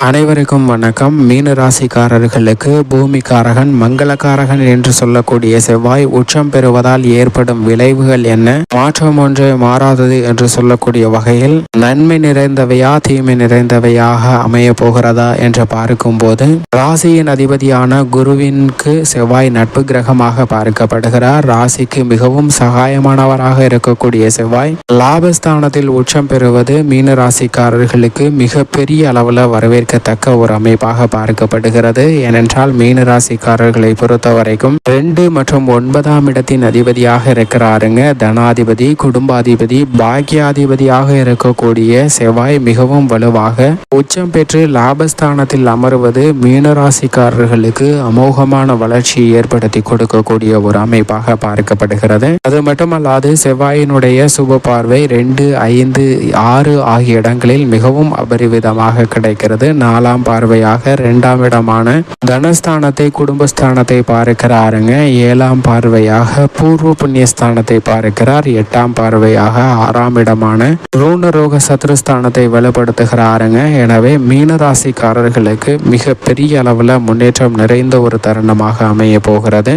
அனைவருக்கும் வணக்கம். மீன ராசிக்காரர்களுக்கு பூமிக்காரகன் மங்களக்காரகன் என்று சொல்லக்கூடிய செவ்வாய் உச்சம் பெறுவதால் ஏற்படும் விளைவுகள் என்ன? மாற்றம் ஒன்றே மாறாதது என்று சொல்லக்கூடிய வகையில் நன்மை நிறைந்தவையா தீமை நிறைந்தவையாக அமைய போகிறதா என்று பார்க்கும்போது ராசியின் அதிபதியான குருவினுக்கு செவ்வாய் நட்பு கிரகமாக பார்க்கப்படுகிறார். ராசிக்கு மிகவும் சகாயமானவராக இருக்கக்கூடிய செவ்வாய் லாபஸ்தானத்தில் உச்சம் பெறுவது மீன ராசிக்காரர்களுக்கு மிக பெரிய அளவில் வரவேற்க வரவேற்கத்தக்க ஒரு அமைப்பாக பார்க்கப்படுகிறது. ஏனென்றால் மீனராசிக்காரர்களை பொறுத்த வரைக்கும் ரெண்டு மற்றும் ஒன்பதாம் இடத்தின் அதிபதியாக இருக்கிறாருங்க. தனாதிபதி குடும்பாதிபதி பாக்கியாதிபதியாக இருக்கக்கூடிய செவ்வாய் மிகவும் வலுவாக உச்சம் பெற்று லாபஸ்தானத்தில் அமர்வது மீனராசிக்காரர்களுக்கு அமோகமான வளர்ச்சியை ஏற்படுத்தி கொடுக்கக்கூடிய ஒரு அமைப்பாக பார்க்கப்படுகிறது. அது மட்டுமல்லாது செவ்வாயினுடைய சுப பார்வை ரெண்டு ஐந்து ஆறு ஆகிய இடங்களில் மிகவும் அபரிவிதமாக கிடைக்கிறது. நாலாம் பார்வையாக ரெண்டாம் இடமான தனஸ்தானத்தை குடும்பஸ்தானத்தை பார்க்கிறாருங்க. ஏழாம் பார்வையாக பூர்வ புண்ணியஸ்தானத்தை பார்க்கிறார். எட்டாம் பார்வையாக ஆறாம் இடமான ரோணரோக சத்ருஸ்தானத்தை வலுப்படுத்துகிறாருங்க. எனவே மீனராசிக்காரர்களுக்கு மிக பெரிய அளவில் முன்னேற்றம் நிறைந்த ஒரு தருணமாக அமைய போகிறது.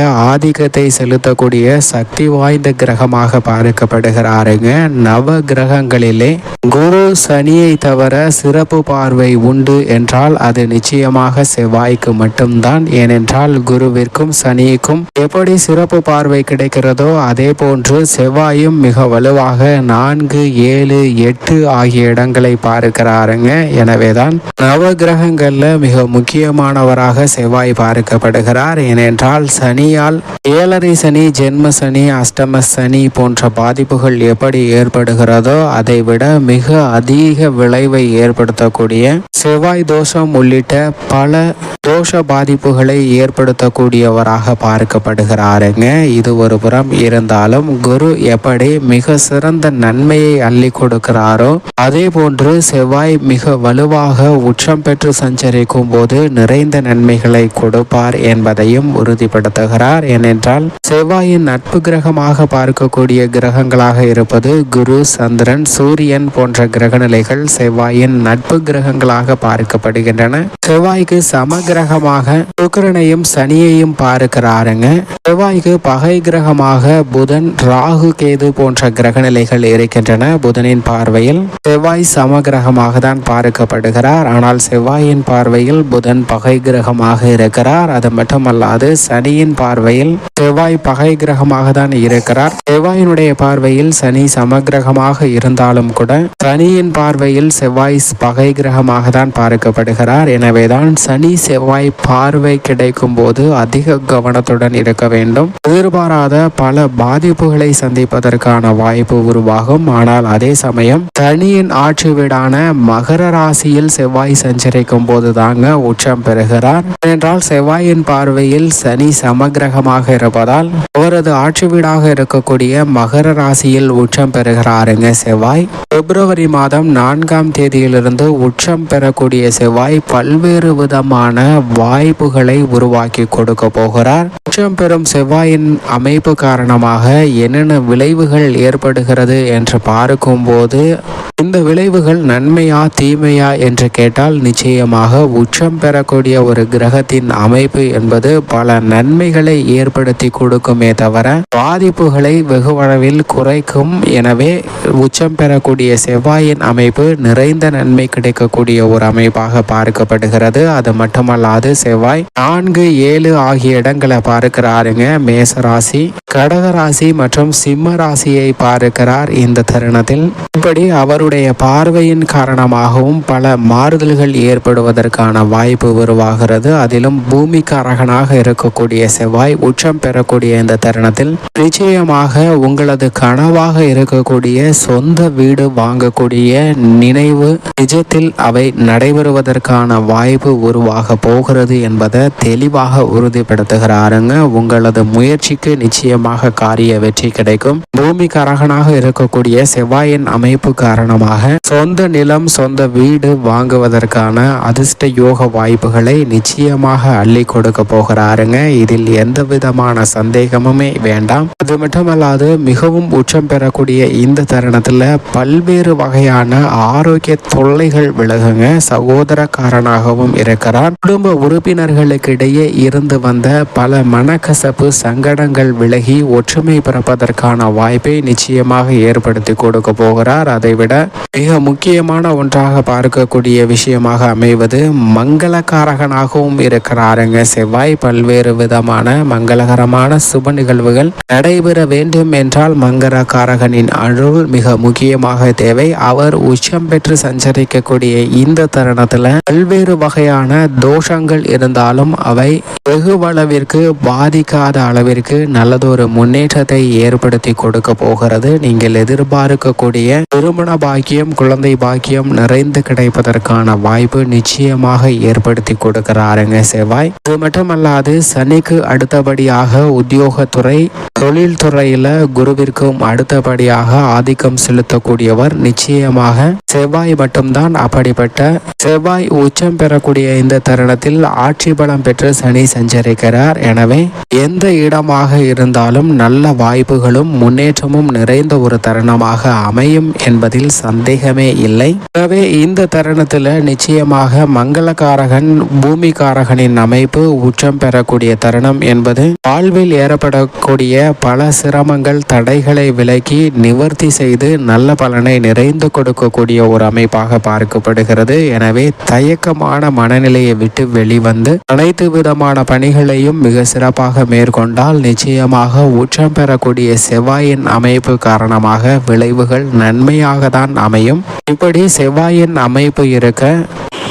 ஆதிக்கத்தை செலுத்தக்கூடிய சக்தி வாய்ந்த கிரகமாக பார்க்கப்படுகிறாருங்க. நவ கிரகங்களிலே குரு சனியை தவிர சிறப்பு பார்வை உண்டு என்றால் அது நிச்சயமாக செவ்வாய்க்கு மட்டும்தான். ஏனென்றால் குருவிற்கும் சனிக்கும் எப்படி சிறப்பு பார்வை கிடைக்கிறதோ அதே போன்று செவ்வாயும் மிக வலுவாக நான்கு ஏழு எட்டு ஆகிய இடங்களை பார்க்கிறாருங்க. எனவேதான் நவ கிரகங்கள்ல மிக முக்கியமானவராக செவ்வாய் பார்க்கப்படுகிறார். ஏனென்றால் சனி சனியால் ஏழரை சனி ஜென்ம சனி அஷ்டம சனி போன்ற பாதிப்புகள் எப்படி ஏற்படுகிறதோ அதை விட மிக அதிக விளைவை ஏற்படுத்தக்கூடிய செவ்வாய் தோஷம் உள்ளிட்ட பல தோஷ பாதிப்புகளை ஏற்படுத்தக்கூடியவராக பார்க்கப்படுகிறாருங்க. இது ஒரு புறம். இருந்தாலும் குரு எப்படி மிக சிறந்த நன்மையை அள்ளி கொடுக்கிறாரோ அதே போன்று செவ்வாய் மிக வலுவாக உச்சம் பெற்று சஞ்சரிக்கும் போது நிறைந்த நன்மைகளை கொடுப்பார் என்பதையும் உறுதிப்படுத்துகிறார். ஏனென்றால் செவ்வாயின் நட்பு கிரகமாக பார்க்கக்கூடிய கிரகங்களாக இருப்பது குரு சந்திரன் சூரியன் போன்ற கிரகநிலைகள் செவ்வாயின் நட்பு கிரகங்களாக பார்க்கப்படுகின்றன. செவ்வாய்க்கு சம கிரகமாக சுக்கரனையும் சனியையும் பார்க்கிறாருங்க. செவ்வாய்க்கு பகை கிரகமாக புதன் ராகு கேது போன்ற கிரக நிலைகள் இருக்கின்றன புதனின் பார்வையில். செவ்வாய் சம கிரகமாக தான் பார்க்கப்படுகிறார். ஆனால் செவ்வாயின் பார்வையில் புதன் பகை கிரகமாக இருக்கிறார். அது மட்டுமல்லாது சனியின் பார்வையில் செவ்வாய் பகை கிரகமாக தான் இருக்கிறார். செவ்வாயினுடைய பார்வையில் சனி சமகிரகமாக இருந்தாலும் கூட சனியின் பார்வையில் செவ்வாய் பகை கிரகமாக தான் பார்க்கப்படுகிறார். எனவேதான் சனி செவ்வாய் பார்வை கிடைக்கும் போது அதிக கவனத்துடன் இருக்க வேண்டும். எதிர்பாராத பல பாதிப்புகளை சந்திப்பதற்கான வாய்ப்பு உருவாகும். ஆனால் அதே சமயம் சனியின் ஆட்சி வீடான மகர ராசியில் செவ்வாய் சஞ்சரிக்கும் போது தாங்க உச்சம் பெறுகிறார். ஏனென்றால் செவ்வாயின் பார்வையில் சனி சமகிரகமாக இருப்பதால் அவரது ஆட்சி வீடாக இருக்கக்கூடிய மகர ராசியில் உச்சம் பெறுகிறாருங்க செவ்வாய். பிப்ரவரி மாதம் நான்காம் தேதியிலிருந்து உச்சம் பெறக்கூடிய செவ்வாய் பல்வேறு விதமான வாய்ப்புகளை உருவாக்கி கொடுக்க போகிறார். உச்சம் பெறும் செவ்வாயின் அமைப்பு காரணமாக என்னென்ன விளைவுகள் ஏற்படுகிறது என்று பார்க்கும்போது இந்த விளைவுகள் நன்மையா தீமையா என்று கேட்டால் நிச்சயமாக உச்சம் பெறக்கூடிய ஒரு கிரகத்தின் அமைப்பு என்பது பல நன்மைகள் ஏற்படுத்தி கொடுக்குமே தவிர பாதிப்புகளை வெகுவளவில் குறைக்கும். எனவே உச்சம் பெறக்கூடிய செவ்வாயின் அமைப்பு நிறைந்த நன்மை கிடைக்கக்கூடிய ஒரு அமைப்பாக பார்க்கப்படுகிறது. அது மட்டுமல்லாது செவ்வாய் நான்கு ஏழு ஆகிய இடங்களை பார்க்கிறாருங்க. மேச ராசி கடக கடகராசி மற்றும் சிம்ம ராசியை பார்க்கிறார் இந்த தருணத்தில். இப்படி அவருடைய பார்வையின் காரணமாகவும் பல மாறுதல்கள் ஏற்படுவதற்கான வாய்ப்பு உருவாகிறது. அதிலும் பூமிக்காரகனாக இருக்கக்கூடிய செவ்வாய் உச்சம் பெறக்கூடிய இந்த தருணத்தில் நிச்சயமாக உங்களது கனவாக இருக்கக்கூடிய சொந்த வீடு வாங்கக்கூடிய நினைவு நிஜத்தில் அவை நடைபெறுவதற்கான வாய்ப்பு உருவாக போகிறது என்பதை தெளிவாக உறுதிப்படுத்துகிறாருங்க. உங்களது முயற்சிக்கு நிச்சயமாக காரிய வெற்றி கிடைக்கும். பூமி கரகனாக இருக்கக்கூடிய செவ்வாயின் அமைப்பு காரணமாக சொந்த நிலம் சொந்த வீடு வாங்குவதற்கான அதிர்ஷ்ட யோக வாய்ப்புகளை நிச்சயமாக அள்ளி கொடுக்க போகிறாருங்க. இதில் எந்த விதமான சந்தேகமுமே வேண்டாம். அது மட்டுமல்லாது மிகவும் உச்சம் பெறக்கூடிய இந்த தருணத்துல பல்வேறு வகையான ஆரோக்கிய தொல்லைகள் விலகுங்க. சகோதரக்காரனாகவும் இருக்கிறார் குடும்ப உறுப்பினர்களுக்கு இடையே இருந்து வந்த பல மனக்கசப்பு சங்கடங்கள் விலகி ஒற்றுமை பிறப்பதற்கான வாய்ப்பை நிச்சயமாக ஏற்படுத்தி கொடுக்க போகிறார். அதைவிட மிக முக்கியமான ஒன்றாக பார்க்கக்கூடிய விஷயமாக அமைவது மங்களக்காரகனாகவும் இருக்கிறாருங்க. செவ்வாய் பல்வேறு விதமான மங்களகரமான சுப நிகழ்வுகள் நடைபெற வேண்டும் என்றால் மங்களகாரகனின் அருள் மிக முக்கியமாக தேவை. அவர் உச்சம் பெற்று சஞ்சரிக்கக்கூடிய இந்த தருணத்துல பல்வேறு வகையான தோஷங்கள் இருந்தாலும் அவை வெகுவளவிற்கு பாதிக்காத அளவிற்கு நல்லதொரு முன்னேற்றத்தை ஏற்படுத்தி கொடுக்க போகிறது. நீங்கள் எதிர்பார்க்கக்கூடிய திருமண பாக்கியம் குழந்தை பாக்கியம் நிறைந்து கிடைப்பதற்கான வாய்ப்பு நிச்சயமாக ஏற்படுத்தி கொடுக்கிறாருங்க செவ்வாய். இது மட்டுமல்லாது சனிக்கு அடுத்தபடியாக உத்தியோகத்துறை தொழில்துறையில் குருவிற்கும் அடுத்தபடியாக ஆதிக்கம் செலுத்தக்கூடியவர். நிச்சயமாக செவ்வாய் மட்டும்தான் அப்படிப்பட்ட செவ்வாய் உச்சம் பெறக்கூடிய இந்த தருணத்தில் ஆட்சி பலம் பெற்று சனி சஞ்சரிக்கிறார். எனவே எந்த இடமாக இருந்தாலும் நல்ல வாய்ப்புகளும் முன்னேற்றமும் நிறைந்த ஒரு தருணமாக அமையும் என்பதில் சந்தேகமே இல்லை. எனவே இந்த தருணத்தில் நிச்சயமாக மங்களகாரகன் பூமிகாரகனின் அமைப்பு உச்சம் பெறக்கூடிய தருணம் என்பது வாழ்வில் ஏறப்படக்கூடிய பல சிரமங்கள் தடைகளை விலக்கி நிவர்த்தி செய்து நல்ல பலனை நிறைந்து கொடுக்கக்கூடிய ஒரு அமைப்பாக பார்க்கப்படுகிறது. எனவே தயக்கமான மனநிலையை விட்டு வெளிவந்து அனைத்து விதமான பணிகளையும் மிக சிறப்பாக மேற்கொண்டால் நிச்சயமாக உச்சம் பெறக்கூடிய செவ்வாயின் அமைப்பு காரணமாக விளைவுகள் நன்மையாக தான் அமையும். இப்படி செவ்வாயின் அமைப்பு இருக்க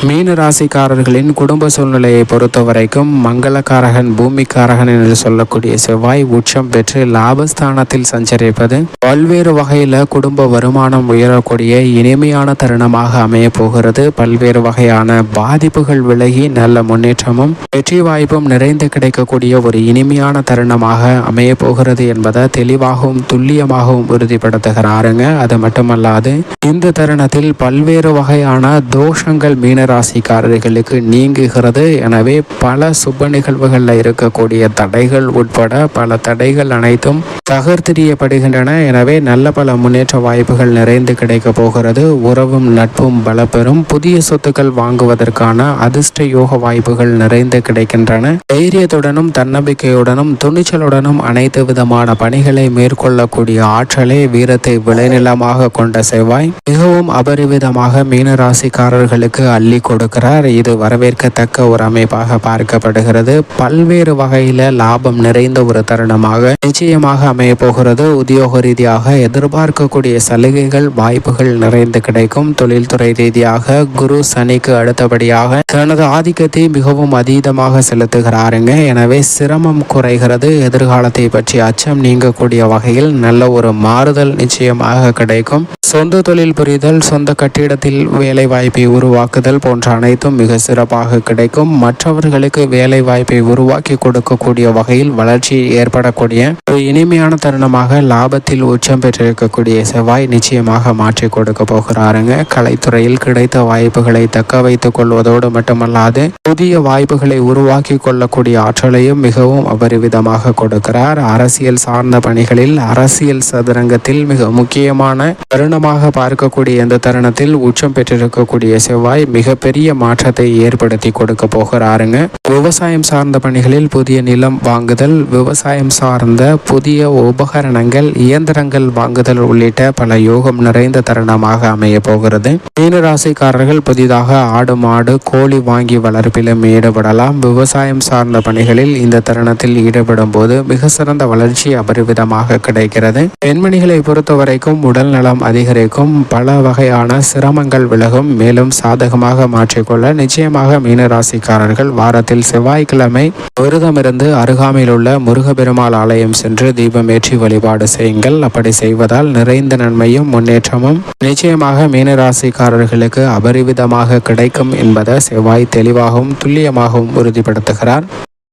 மீன ராசிக்காரர்களின் குடும்ப சூழ்நிலையை பொறுத்த வரைக்கும் மங்களக்காரகன் பூமிக்காரகன் என்று சொல்லக்கூடிய செவ்வாய் உச்சம் பெற்று லாபஸ்தானத்தில் சஞ்சரிப்பது பல்வேறு வகையில் குடும்ப வருமானம் உயரக்கூடிய இனிமையான தருணமாக அமைய போகிறது. பல்வேறு வகையான பாதிப்புகள் விலகி நல்ல முன்னேற்றமும் வெற்றி வாய்ப்பும் நிறைந்து கிடைக்கக்கூடிய ஒரு இனிமையான தருணமாக அமைய போகிறது என்பதை தெளிவாகவும் துல்லியமாகவும் உறுதிப்படுத்துகிறாருங்க. அது மட்டுமல்லாது இந்த தருணத்தில் பல்வேறு வகையான தோஷங்கள் மீன ராசிக்காரர்களுக்கு நீங்குகிறது. எனவே பல சுப நிகழ்வுகளில் இருக்கக்கூடிய தடைகள் உட்பட பல தடைகள் அனைத்தும் தகர்த்தெறியப்படுகின்றன. எனவே நல்ல பல முன்னேற்ற வாய்ப்புகள் நிறைந்து கிடைக்க போகிறது. உறவும் நட்பும் பலப்பெறும் புதிய சொத்துக்கள் வாங்குவதற்கான அதிர்ஷ்ட யோக வாய்ப்புகள் நிறைந்து கிடைக்கின்றன. தைரியத்துடனும் தன்னம்பிக்கையுடனும் துணிச்சலுடனும் அனைத்து விதமான பணிகளை மேற்கொள்ளக்கூடிய ஆற்றலை வீரத்தை விளைநிலமாக கொண்ட செவ்வாய். மிகவும் அபரிவிதமாக மீனராசிக்காரர்களுக்கு அள்ளி கொடுக்கிறார். இது வரவேற்கத்தக்க ஒரு அமைப்பாக பார்க்கப்படுகிறது. பல்வேறு வகையில லாபம் நிறைந்த ஒரு தருணமாக நிச்சயமாக அமைய போகிறது. உத்தியோக ரீதியாக எதிர்பார்க்கக்கூடிய சலுகைகள் வாய்ப்புகள் நிறைந்து கிடைக்கும். தொழில்துறை ரீதியாக குரு சனிக்கு அடுத்தபடியாக தனது ஆதிக்கத்தை மிகவும் அதீதமாக செலுத்துகிறாருங்க. எனவே சிரமம் குறைகிறது. எதிர்காலத்தை பற்றி அச்சம் நீங்கக்கூடிய வகையில் நல்ல ஒரு மாறுதல் நிச்சயமாக கிடைக்கும். சொந்த தொழில் புரிதல் சொந்த கட்டிடத்தில் வேலை வாய்ப்பை உருவாக்குதல் போன்ற அனைத்தும் மிக சிறப்பாக கிடைக்கும். மற்றவர்களுக்கு வேலை வாய்ப்பை உருவாக்கி கொடுக்கக்கூடிய வகையில் வளர்ச்சி ஏற்படக்கூடிய ஒரு இனிமையான தருணமாக லாபத்தில் உச்சம் பெற்றிருக்கக்கூடிய செவ்வாய் நிச்சயமாக மாற்றி கொடுக்க போகிறாருங்க. கலைத்துறையில் கிடைத்த வாய்ப்புகளை தக்க வைத்துக் கொள்வதோடு மட்டுமல்லாது புதிய வாய்ப்புகளை உருவாக்கி கொள்ளக்கூடிய ஆற்றலையும் மிகவும் அபரிவிதமாக கொடுக்கிறார். அரசியல் சார்ந்த பணிகளில் அரசியல் சதுரங்கத்தில் மிக முக்கியமான தருணம் தருணமாக பார்க்கக்கூடிய இந்த தருணத்தில் உச்சம் பெற்றிருக்கக்கூடிய செவ்வாய் மிகப்பெரிய மாற்றத்தை ஏற்படுத்தி கொடுக்க போகிறாருங்க. விவசாயம் சார்ந்த பணிகளில் புதிய நிலம் வாங்குதல் விவசாயம் சார்ந்த புதிய உபகரணங்கள் இயந்திரங்கள் வாங்குதல் உள்ளிட்ட பல யோகம் நிறைந்த தருணமாக அமைய போகிறது. மீனராசிக்காரர்கள் புதிதாக ஆடு மாடு கோழி வாங்கி வளர்ப்பிலும் ஈடுபடலாம். விவசாயம் சார்ந்த பணிகளில் இந்த தருணத்தில் ஈடுபடும் போது மிக சிறந்த வளர்ச்சி அபரிவிதமாக கிடைக்கிறது. பெண்மணிகளை பொறுத்த வரைக்கும் உடல் நலம் அதிக அதிகரிக்கும் பல வகையான சிரமங்கள் விலகும். மேலும் சாதகமாக மாற்றிக்கொள்ள நிச்சயமாக மீனராசிக்காரர்கள் வாரத்தில் செவ்வாய்க்கிழமை விரதமிருந்து அருகாமையில் உள்ள முருகபெருமாள் ஆலயம் சென்று தீபமேற்றி வழிபாடு செய்யுங்கள். அப்படி செய்வதால் நிறைந்த நன்மையும் முன்னேற்றமும் நிச்சயமாக மீனராசிக்காரர்களுக்கு அபரிவிதமாக கிடைக்கும் என்பதை செவ்வாய் தெளிவாகவும் துல்லியமாகவும் உறுதிப்படுத்துகிறார்.